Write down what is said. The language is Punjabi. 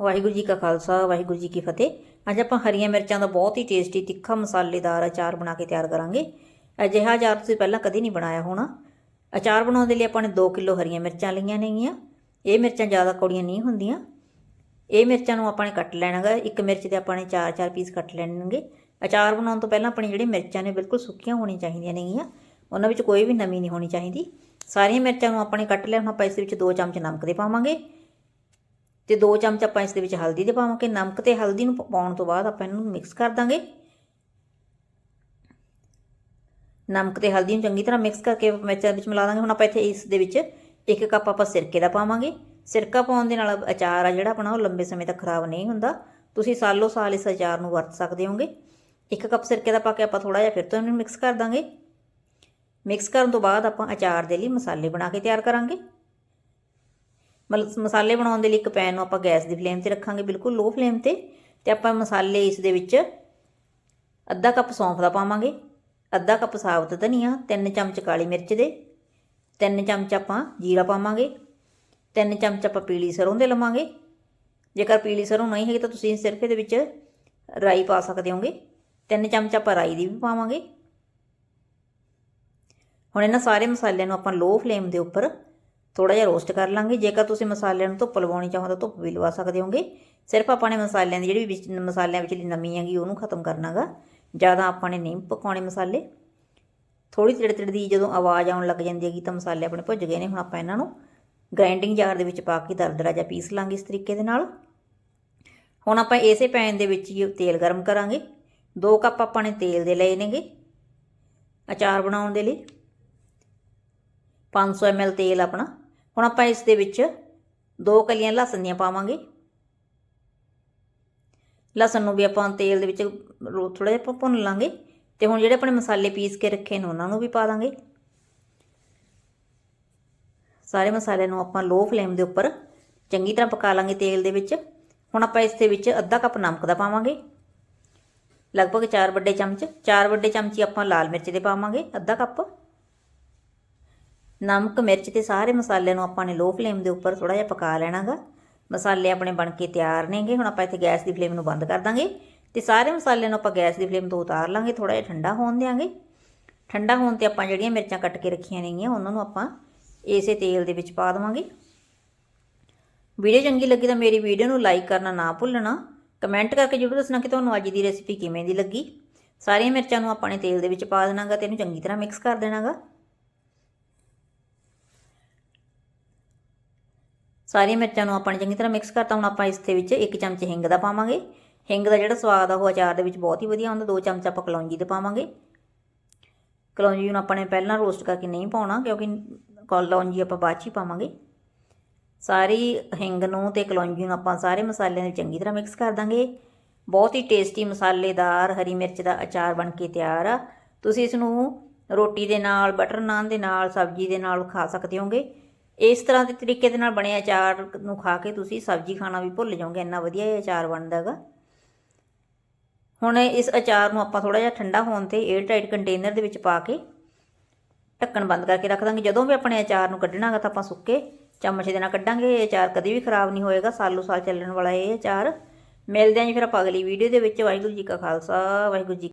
ਵਾਹਿਗੁਰੂ ਜੀ ਕਾ ਖਾਲਸਾ, ਵਾਹਿਗੁਰੂ ਜੀ ਕੀ ਫਤਿਹ। ਅੱਜ ਆਪਾਂ ਹਰੀਆਂ ਮਿਰਚਾਂ ਦਾ ਬਹੁਤ ਹੀ ਟੇਸਟੀ ਤਿੱਖਾ ਮਸਾਲੇਦਾਰ ਅਚਾਰ ਬਣਾ ਕੇ ਤਿਆਰ ਕਰਾਂਗੇ। ਅਜਿਹਾ ਅਚਾਰ ਤੁਸੀਂ ਪਹਿਲਾਂ ਕਦੇ ਨਹੀਂ ਬਣਾਇਆ ਹੋਣਾ। ਅਚਾਰ ਬਣਾਉਣ ਦੇ ਲਈ ਆਪਾਂ ਨੇ 2 ਕਿਲੋ ਹਰੀਆਂ ਮਿਰਚਾਂ ਲਈਆਂ ਨੇਗੀਆਂ। ਇਹ ਮਿਰਚਾਂ ਜ਼ਿਆਦਾ ਕੌੜੀਆਂ ਨਹੀਂ ਹੁੰਦੀਆਂ। ਇਹ ਮਿਰਚਾਂ ਨੂੰ ਆਪਾਂ ਨੇ ਕੱਟ ਲੈਣਾਗਾ। ਇੱਕ ਮਿਰਚ ਦੇ ਆਪਾਂ ਨੇ 4-4 ਪੀਸ ਕੱਟ ਲੈਣਗੇ। ਅਚਾਰ ਬਣਾਉਣ ਤੋਂ ਪਹਿਲਾਂ ਆਪਣੀ ਜਿਹੜੀ ਮਿਰਚਾਂ ਨੇ ਬਿਲਕੁਲ ਸੁੱਕੀਆਂ ਹੋਣੀਆਂ ਚਾਹੀਦੀਆਂ ਨੇਗੀਆਂ। ਉਹਨਾਂ ਵਿੱਚ ਕੋਈ ਵੀ ਨਮੀ ਨਹੀਂ ਹੋਣੀ ਚਾਹੀਦੀ। ਸਾਰੀਆਂ ਮਿਰਚਾਂ ਨੂੰ ਆਪਾਂ ਨੇ ਕੱਟ ਲਿਆ। ਹੁਣ ਆਪਾਂ ਇਸ ਵਿੱਚ 2 ਚਮਚ ਨਮਕ ਦੇ ਪਾਵਾਂਗੇ। ਤੇ 2 ਚਮਚ ਆਪਾਂ ਇਸ ਦੇ ਵਿੱਚ ਹਲਦੀ ਦੇ ਪਾਵਾਂਗੇ। ਨਮਕ ਤੇ ਹਲਦੀ ਨੂੰ ਪਾਉਣ ਤੋਂ ਬਾਅਦ ਆਪਾਂ ਇਹਨੂੰ ਮਿਕਸ ਕਰ ਦਾਂਗੇ। ਨਮਕ ਤੇ ਹਲਦੀ ਨੂੰ ਚੰਗੀ ਤਰ੍ਹਾਂ ਮਿਕਸ ਕਰਕੇ ਮਿਰਚਾਂ ਵਿੱਚ ਮਿਲਾ ਦਾਂਗੇ। ਹੁਣ ਆਪਾਂ ਇੱਥੇ ਇਸ ਦੇ ਵਿੱਚ ਇੱਕ ਕੱਪ ਆਪਾਂ ਸਿਰਕੇ ਦਾ ਪਾਵਾਂਗੇ। ਸਿਰਕਾ ਪਾਉਣ ਦੇ ਨਾਲ ਅਚਾਰ ਆ ਜਿਹੜਾ ਆਪਣਾ, ਉਹ ਲੰਬੇ ਸਮੇਂ ਤੱਕ ਖਰਾਬ ਨਹੀਂ ਹੁੰਦਾ। ਤੁਸੀਂ ਸਾਲੋ ਸਾਲ ਇਸ ਅਚਾਰ ਨੂੰ ਵਰਤ ਸਕਦੇ ਹੋਗੇ। ਇੱਕ ਕੱਪ ਸਿਰਕੇ ਦਾ ਪਾ ਕੇ ਆਪਾਂ ਥੋੜਾ ਜਿਹਾ ਫਿਰ ਤੋਂ ਇਹਨੂੰ ਮਿਕਸ ਕਰ ਦਾਂਗੇ। ਮਿਕਸ ਕਰਨ ਤੋਂ ਬਾਅਦ ਆਪਾਂ ਅਚਾਰ ਦੇ ਲਈ ਮਸਾਲੇ ਬਣਾ ਕੇ ਤਿਆਰ ਕਰਾਂਗੇ। ਮਸਾਲੇ ਬਣਾਉਣ ਦੇ ਲਈ ਇੱਕ ਪੈਨ ਨੂੰ ਆਪਾਂ ਗੈਸ ਦੀ ਫਲੇਮ ਤੇ ਰੱਖਾਂਗੇ, ਬਿਲਕੁਲ ਲੋ ਫਲੇਮ ਤੇ ਤੇ ਆਪਾਂ ਮਸਾਲੇ ਇਸ ਦੇ ਵਿੱਚ ਅੱਧਾ ਕੱਪ ਸੌਂਫ ਦਾ ਪਾਵਾਂਗੇ, ਅੱਧਾ ਕੱਪ ਸਾਬਤ ਧਨੀਆ, ਤਿੰਨ ਚਮਚ ਕਾਲੀ ਮਿਰਚ ਦੇ, ਤਿੰਨ ਚਮਚ ਆਪਾਂ ਜੀਰਾ ਪਾਵਾਂਗੇ, ਤਿੰਨ ਚਮਚ ਆਪਾਂ ਪੀਲੀ ਸਰੋਂ ਦੇ ਲਵਾਂਗੇ। ਜੇਕਰ ਪੀਲੀ ਸਰੋਂ ਨਹੀਂ ਹੈਗੀ ਤਾਂ ਤੁਸੀਂ ਸਿਰਫ ਇਹਦੇ ਵਿੱਚ ਰਾਈ ਪਾ ਸਕਦੇ ਹੋਗੇ, ਤਿੰਨ ਚਮਚ ਆਪਾਂ ਰਾਈ ਦੀ ਵੀ ਪਾਵਾਂਗੇ। ਹੁਣ ਇਹਨਾਂ ਸਾਰੇ ਮਸਾਲਿਆਂ ਨੂੰ ਆਪਾਂ ਲੋ ਫਲੇਮ ਦੇ ਉੱਪਰ ਥੋੜਾ ਜਿਹਾ ਰੋਸਟ ਕਰ ਲਾਂਗੇ। ਜੇਕਰ ਤੁਸੀਂ ਮਸਾਲਿਆਂ ਨੂੰ ਧੁੱਪ ਲਵਾਉਣੀ ਚਾਹੋ ਤਾਂ ਧੁੱਪ ਵੀ ਲਵਾ ਸਕਦੇ ਹੋਗੇ। ਸਿਰਫ ਆਪਾਂ ਨੇ ਮਸਾਲਿਆਂ ਦੀ ਜਿਹੜੀ ਵਿੱਚ ਮਸਾਲਿਆਂ ਵਿਚਲੀ ਨਮੀ ਹੈਗੀ, ਉਹਨੂੰ ਖਤਮ ਕਰਨਾਗਾ। ਜ਼ਿਆਦਾ ਆਪਾਂ ਨੇ ਨਹੀਂ ਪਕਾਉਣੇ ਮਸਾਲੇ। ਥੋੜੀ ਤਿੜ ਤਿੜ ਦੀ ਜਦੋਂ ਆਵਾਜ਼ ਆਉਣ ਲੱਗ ਜਾਂਦੀ ਹੈਗੀ ਤਾਂ ਮਸਾਲੇ ਆਪਣੇ ਭੁੱਜ ਗਏ ਨੇ। ਹੁਣ ਆਪਾਂ ਇਹਨਾਂ ਨੂੰ ਗ੍ਰਾਈਂਡਿੰਗ ਜਾਰ ਦੇ ਵਿੱਚ ਪਾ ਕੇ ਦਰਦਰਾ ਜਿਹਾ ਪੀਸ ਲਾਂਗੇ ਇਸ ਤਰੀਕੇ ਦੇ ਨਾਲ। ਹੁਣ ਆਪਾਂ ਇਸੇ ਪੈਨ ਦੇ ਵਿੱਚ ਹੀ ਤੇਲ ਗਰਮ ਕਰਾਂਗੇ। 2 ਕੱਪ ਆਪਾਂ ਨੇ ਤੇਲ ਦੇ ਲਏ ਨੇਗੇ ਅਚਾਰ ਬਣਾਉਣ ਦੇ ਲਈ। 500 ml ਤੇਲ ਆਪਣਾ ਹੁਣ ਆਪਾਂ ਇਸ ਦੇ ਵਿੱਚ ਦੋ ਕਲੀਆਂ ਲਸਣ ਦੀਆਂ ਪਾਵਾਂਗੇ। ਲਸਣ ਨੂੰ ਵੀ ਆਪਾਂ ਤੇਲ ਦੇ ਵਿੱਚ ਥੋੜਾ ਜਿਹਾ ਭੁੰਨ ਲਾਂਗੇ ਤੇ ਹੁਣ ਜਿਹੜੇ ਆਪਣੇ ਮਸਾਲੇ ਪੀਸ ਕੇ ਰੱਖੇ ਨੇ ਉਹਨਾਂ ਨੂੰ ਵੀ ਪਾ ਦਾਂਗੇ। ਸਾਰੇ ਮਸਾਲੇ ਨੂੰ ਆਪਾਂ ਲੋ ਫਲੇਮ ਦੇ ਉੱਪਰ ਚੰਗੀ ਤਰ੍ਹਾਂ ਪਕਾ ਲਾਂਗੇ ਤੇਲ ਦੇ ਵਿੱਚ। ਹੁਣ ਆਪਾਂ ਇਸ ਦੇ ਵਿੱਚ ਅੱਧਾ ਕੱਪ ਨਮਕ ਦਾ ਪਾਵਾਂਗੇ। ਲਗਭਗ 4 ਵੱਡੇ ਚਮਚ 4 ਵੱਡੇ ਚਮਚੀ ਆਪਾਂ ਲਾਲ ਮਿਰਚ ਦੇ ਪਾਵਾਂਗੇ, ਅੱਧਾ ਕੱਪ। ਨਮਕ, ਮਿਰਚ ਤੇ ਸਾਰੇ ਮਸਾਲਿਆਂ ਨੂੰ ਆਪਾਂ ਨੇ ਲੋ ਫਲੇਮ ਦੇ ਉੱਪਰ ਥੋੜਾ ਜਿਹਾ ਪਕਾ ਲੈਣਾਗਾ। ਮਸਾਲੇ ਆਪਣੇ ਬਣ ਕੇ ਤਿਆਰ ਨੇਗੇ, ਹੁਣ ਆਪਾਂ ਇੱਥੇ ਗੈਸ ਦੀ ਫਲੇਮ ਨੂੰ ਬੰਦ ਕਰ ਦਾਂਗੇ ਤੇ ਸਾਰੇ ਮਸਾਲਿਆਂ ਨੂੰ ਆਪਾਂ ਗੈਸ ਦੀ ਫਲੇਮ ਤੋਂ ਉਤਾਰ ਲਾਂਗੇ ਥੋੜਾ ਜਿਹਾ ਠੰਡਾ ਹੋਣ ਦੇਾਂਗੇ ਠੰਡਾ ਹੋਣ ਤੇ ਆਪਾਂ ਜਿਹੜੀਆਂ ਮਿਰਚਾਂ ਕੱਟ ਕੇ ਰੱਖੀਆਂ ਨੇਗੀਆਂ, ਉਹਨਾਂ ਨੂੰ ਆਪਾਂ ਇਸੇ ਤੇਲ ਦੇ ਵਿੱਚ ਪਾ ਦੇਵਾਂਗੇ। ਵੀਡੀਓ ਚੰਗੀ ਲੱਗੀ ਤਾਂ ਮੇਰੀ ਵੀਡੀਓ ਨੂੰ ਲਾਈਕ ਕਰਨਾ ਨਾ ਭੁੱਲਣਾ। ਕਮੈਂਟ ਕਰਕੇ ਜ਼ਰੂਰ ਦੱਸਣਾ ਕਿ ਤੁਹਾਨੂੰ ਅੱਜ ਦੀ ਰੈਸਿਪੀ ਕਿਵੇਂ ਦੀ ਲੱਗੀ। ਸਾਰੀਆਂ ਮਿਰਚਾਂ ਨੂੰ ਆਪਾਂ ਨੇ ਤੇਲ ਦੇ ਵਿੱਚ ਪਾ ਦੇਣਾਗਾ ਤੇ ਇਹਨੂੰ ਚੰਗੀ ਤਰ੍ਹਾਂ ਮਿਕਸ ਕਰ ਦੇਣਾਗਾ। ਸਾਰੀਆਂ ਮਿਰਚਾਂ ਨੂੰ ਆਪਾਂ ਨੇ ਚੰਗੀ ਤਰ੍ਹਾਂ ਮਿਕਸ ਕਰਤਾ, ਹੁਣ ਆਪਾਂ ਇਸ ਦੇ ਵਿੱਚ ਇੱਕ ਚਮਚ ਹਿੰਗ ਦਾ ਪਾਵਾਂਗੇ। ਹਿੰਗ ਦਾ ਜਿਹੜਾ ਸਵਾਦ ਆ, ਉਹ ਅਚਾਰ ਦੇ ਵਿੱਚ ਬਹੁਤ ਹੀ ਵਧੀਆ ਹੁੰਦਾ, ਦੋ ਚਮਚ ਆਪਾਂ ਕਲੌਂਜੀ ਦੇ ਪਾਵਾਂਗੇ। ਕਲੌਂਜੀ ਨੂੰ ਆਪਾਂ ਨੇ ਪਹਿਲਾਂ ਰੋਸਟ ਕਰਕੇ ਨਹੀਂ ਪਾਉਣਾ, ਕਿਉਂਕਿ ਕਲੌਂਜੀ ਆਪਾਂ ਬਾਅਦ 'ਚ ਹੀ ਪਾਵਾਂਗੇ। ਸਾਰੀ ਹਿੰਗ ਨੂੰ ਤੇ ਕਲੌਂਜੀ ਨੂੰ ਆਪਾਂ ਸਾਰੇ ਮਸਾਲਿਆਂ ਦੇ ਚੰਗੀ ਤਰ੍ਹਾਂ ਮਿਕਸ ਕਰ ਦਾਂਗੇ। ਬਹੁਤ ਹੀ ਟੇਸਟੀ ਮਸਾਲੇਦਾਰ ਹਰੀ ਮਿਰਚ ਦਾ ਅਚਾਰ ਬਣ ਕੇ ਤਿਆਰ ਆ। ਤੁਸੀਂ ਇਸ ਨੂੰ ਰੋਟੀ ਦੇ ਨਾਲ ਬਟਰ ਨਾਨ ਦੇ ਨਾਲ, ਸਬਜ਼ੀ ਦੇ ਨਾਲ ਖਾ ਸਕਦੇ ਹੋਗੇ। ਇਸ ਤਰ੍ਹਾਂ ਦੇ ਤਰੀਕੇ ਦੇ ਨਾਲ ਬਣੇ ਅਚਾਰ ਨੂੰ ਖਾ ਕੇ ਤੁਸੀਂ ਸਬਜ਼ੀ ਖਾਣਾ ਵੀ ਭੁੱਲ ਜਾਓਗੇ, ਇੰਨਾ ਵਧੀਆ ਇਹ ਅਚਾਰ ਬਣਦਾ ਹੈਗਾ। ਹੁਣ ਇਸ ਅਚਾਰ ਨੂੰ ਆਪਾਂ ਥੋੜਾ ਜਿਹਾ ਠੰਡਾ ਹੋਣ ਤੇ 에ਅਰ ਟਾਈਟ ਕੰਟੇਨਰ ਦੇ ਵਿੱਚ ਪਾ ਕੇ ਢੱਕਣ ਬੰਦ ਕਰਕੇ ਰੱਖ ਦਾਂਗੇ। ਜਦੋਂ ਵੀ ਆਪਣੇ ਅਚਾਰ ਨੂੰ ਕੱਢਣਾਗਾ ਤਾਂ ਆਪਾਂ ਸੁੱਕੇ ਚਮਚ ਦੇ ਨਾਲ ਕੱਢਾਂਗੇ। ਇਹ ਅਚਾਰ ਕਦੇ ਵੀ ਖਰਾਬ ਨਹੀਂ ਹੋਏਗਾ, ਸਾਲੋ ਸਾਲ ਚੱਲਣ ਵਾਲਾ ਇਹ ਅਚਾਰ। ਮਿਲਦੇ ਆਂ ਜੀ ਫਿਰ ਆਪਾਂ ਅਗਲੀ ਵੀਡੀਓ ਦੇ ਵਿੱਚ। ਵਾਹਿਗੁਰੂ ਜੀ ਕਾ ਖਾਲਸਾ, ਵਾਹਿਗੁਰੂ ਜੀ